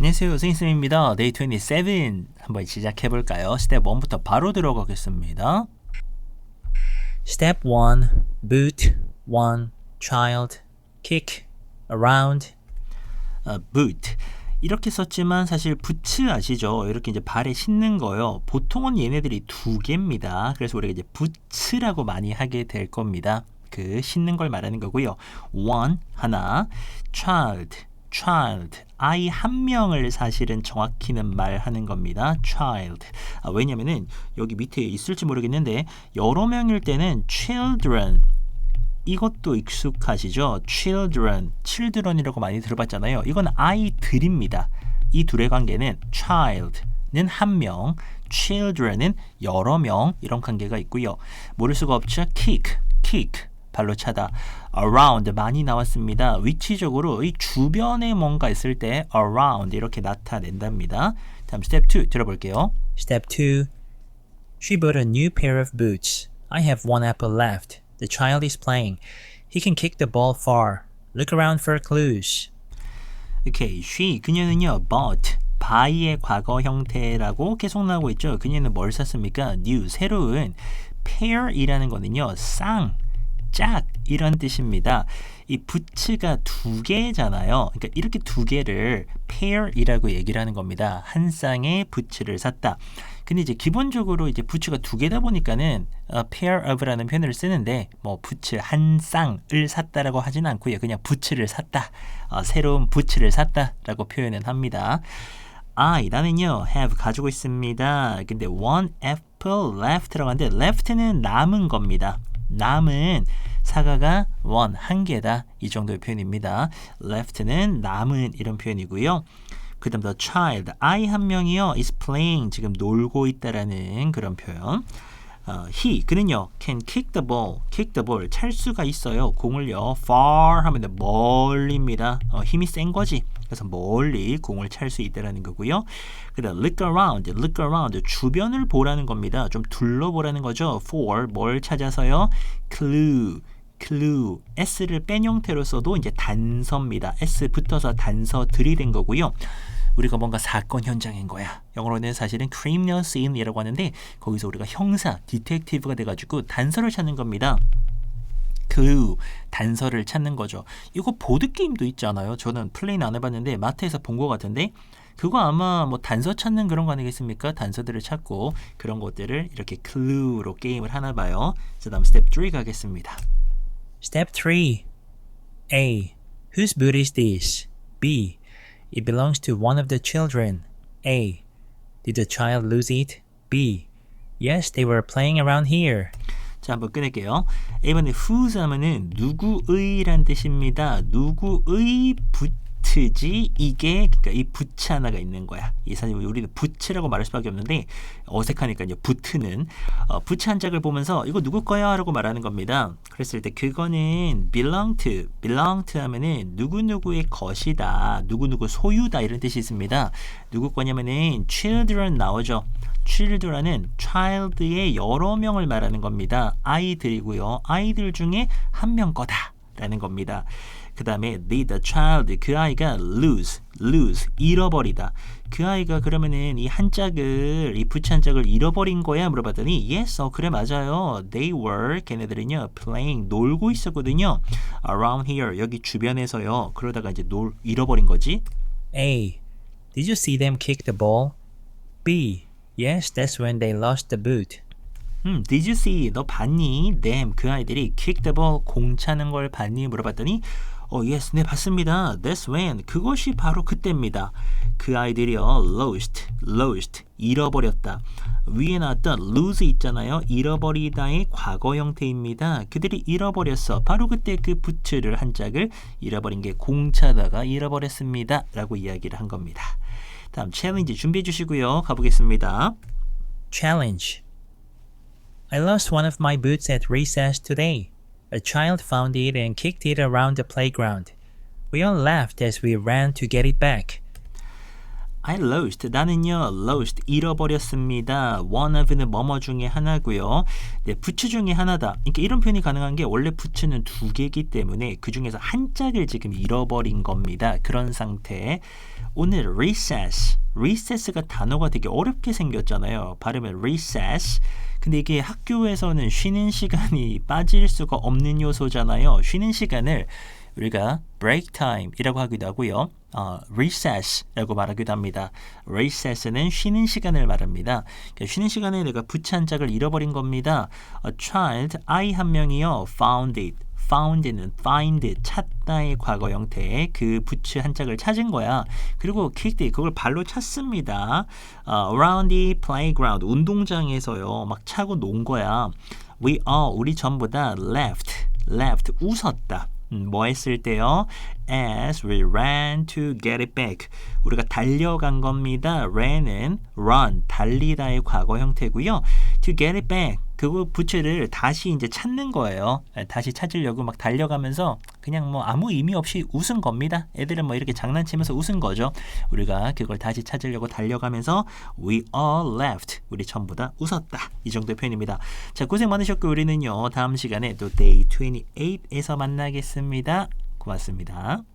안녕하세요. 스인쌤입니다. 데이 27 한번 시작해 볼까요? 스텝 1부터 바로 들어가겠습니다. Step 1 Boot 1 Child Kick Around 어, boot 이렇게 썼지만 사실 부츠 아시죠? 이렇게 이제 발에 신는 거요. 보통은 얘네들이 두 개입니다. 그래서 우리가 이제 부츠라고 많이 하게 될 겁니다. 그 신는 걸 말하는 거고요. one 하나, child, child 아이 한 명을 사실은 정확히는 말하는 겁니다. child. 아, 왜냐면은 여기 밑에 있을지 모르겠는데 여러 명일 때는 children 이것도 익숙하시죠? children, children이라고 많이 들어봤잖아요. 이건 아이들입니다. 이 둘의 관계는 child는 한 명, children은 여러 명 이런 관계가 있고요. 모를 수가 없죠. kick, kick 발로 차다. around 많이 나왔습니다. 위치적으로 이 주변에 뭔가 있을 때 around 이렇게 나타낸답니다. 다음 스텝 2 들어볼게요. Step 2 She bought a new pair of boots. I have one apple left. The child is playing. He can kick the ball far. Look around for clues. 오케이, she 그녀는요 bought buy의 과거 형태라고 계속 나오고 있죠. 그녀는 뭘 샀습니까? new 새로운 pair이라는 거는요 쌍, 짝 이런 뜻입니다. 이 부츠가 두 개잖아요. 그러니까 이렇게 두 개를 pair이라고 얘기를 하는 겁니다. 한 쌍의 부츠를 샀다. 근데 이제 기본적으로 이제 부츠가 두 개다 보니까는 어, pair of라는 표현을 쓰는데 뭐 부츠 한 쌍을 샀다라고 하진 않고요. 그냥 부츠를 샀다. 어, 새로운 부츠를 샀다라고 표현은 합니다. I 나는요 have 가지고 있습니다. 근데 one apple left라고 하는데 left는 남은 겁니다. 남은 사과가 one 한 개다 이 정도의 표현입니다. left는 남은 이런 표현이고요. 그다음 the child 아이 한 명이요 is playing 지금 놀고 있다라는 그런 표현. 어, he 그는요 can kick the ball, kick the ball 찰 수가 있어요. 공을요 far 하면 멀리입니다. 어, 힘이 센 거지. 그래서 멀리 공을 찰 수 있다라는 거고요. 그다음 look around, look around 주변을 보라는 겁니다. 좀 둘러보라는 거죠. for 뭘 찾아서요? clue clue s를 뺀 형태로 써도 이제 단서입니다. s 붙어서 단서 들이댄 거고요. 우리가 뭔가 사건 현장인 거야. 영어로는 사실은 criminal scene이라고 하는데 거기서 우리가 형사, 디텍티브가 돼가지고 단서를 찾는 겁니다. Clue, 단서를 찾는 거죠. 이거 보드 게임도 있잖아요. 저는 플레이는 안 해봤는데 마트에서 본 것 같은데 그거 아마 뭐 단서 찾는 그런 거 아니겠습니까? 단서들을 찾고 그런 것들을 이렇게 clue로 게임을 하나 봐요. 자, 다음 스텝 3 가겠습니다. Step 3 A. Whose boot is this? B. It belongs to one of the children. A. Did the child lose it? B. Yes, they were playing around here. 자, 한번 끊을게요. 이번에 whose 하면은 누구의 란 뜻입니다. 누구의 부츠지 이게 그러니까 이 부츠 하나가 있는 거야. 이 사실 우리는 부츠라고 말할 수밖에 없는데 어색하니까 이제 부트는 어, 부츠 한 짝을 보면서 이거 누구 거야 라고 말하는 겁니다. 그랬을 때 그거는 belong to, belong to 하면은 누구 누구의 것이다, 누구 누구 소유다 이런 뜻이 있습니다. 누구 거냐면은 children 나오죠. children은 child의 여러 명을 말하는 겁니다. 아이들이고요. 아이들 중에 한 명 거다 라는 겁니다. 그 다음에 did the child 그 아이가 lose lose 잃어버리다 그 아이가 그러면은 이 한 짝을 이 부츠 한 짝을 잃어버린 거야 물어봤더니 yes 어 그래 맞아요 they were 걔네들은요 playing 놀고 있었거든요 around here 여기 주변에서요 그러다가 이제 놀 잃어버린 거지 A. Did you see them kick the ball? B. Yes, that's when they lost the boot. 음, did you see? 너 봤니? them 그 아이들이 kick the ball 공 차는 걸 봤니? 물어봤더니 어, yes, 네 봤습니다. That's when 그것이 바로 그때입니다. 그 아이들이요 lost, lost 잃어버렸다. 위에 나왔던 lose 있잖아요. 잃어버리다의 과거 형태입니다. 그들이 잃어버렸어. 바로 그때 그 부츠를 한 짝을 잃어버린 게 공차다가 잃어버렸습니다. 라고 이야기를 한 겁니다. 다음 챌린지 준비해 주시고요. 가보겠습니다. Challenge. I lost one of my boots at recess today. A child found it and kicked it around the playground. We all laughed as we ran to get it back. I lost. 나는요, lost. 잃어버렸습니다. one of는 뭐뭐 중에 하나고요. 네, 부츠 중에 하나다. 그러니까 이런 표현이 가능한 게 원래 부츠는 두 개이기 때문에 그 중에서 한 짝을 지금 잃어버린 겁니다. 그런 상태. 오늘 recess. recess가 단어가 되게 어렵게 생겼잖아요. 발음은 recess. 근데 이게 학교에서는 쉬는 시간이 빠질 수가 없는 요소잖아요. 쉬는 시간을 우리가 break time이라고 하기도 하고요. 어, recess라고 말하기도 합니다. recess는 쉬는 시간을 말합니다. 그러니까 쉬는 시간에 내가 부츠 한 짝을 잃어버린 겁니다. A child, 아이 한 명이요. found it. found는 find, 찾다의 과거 형태의 그 부츠 한 짝을 찾은 거야. 그리고 kicked 그걸 발로 찼습니다. 어, around the playground, 운동장에서요. 막 차고 논 거야. We all, 우리 전부 다 left, left, 웃었다. 음, 뭐 했을 때요? As we ran to get it back. 우리가 달려간 겁니다. ran은 run, 달리다의 과거 형태고요. To get it back. 그거 부츠를 다시 이제 찾는 거예요. 에, 다시 찾으려고 막 달려가면서 그냥 뭐 아무 의미 없이 웃은 겁니다. 애들은 뭐 이렇게 장난치면서 웃은 거죠. 우리가 그걸 다시 찾으려고 달려가면서 we all left. 우리 전부 다 웃었다. 이 정도의 표현입니다. 자, 고생 많으셨고 우리는요. 다음 시간에 또 day 28에서 만나겠습니다. 고맙습니다.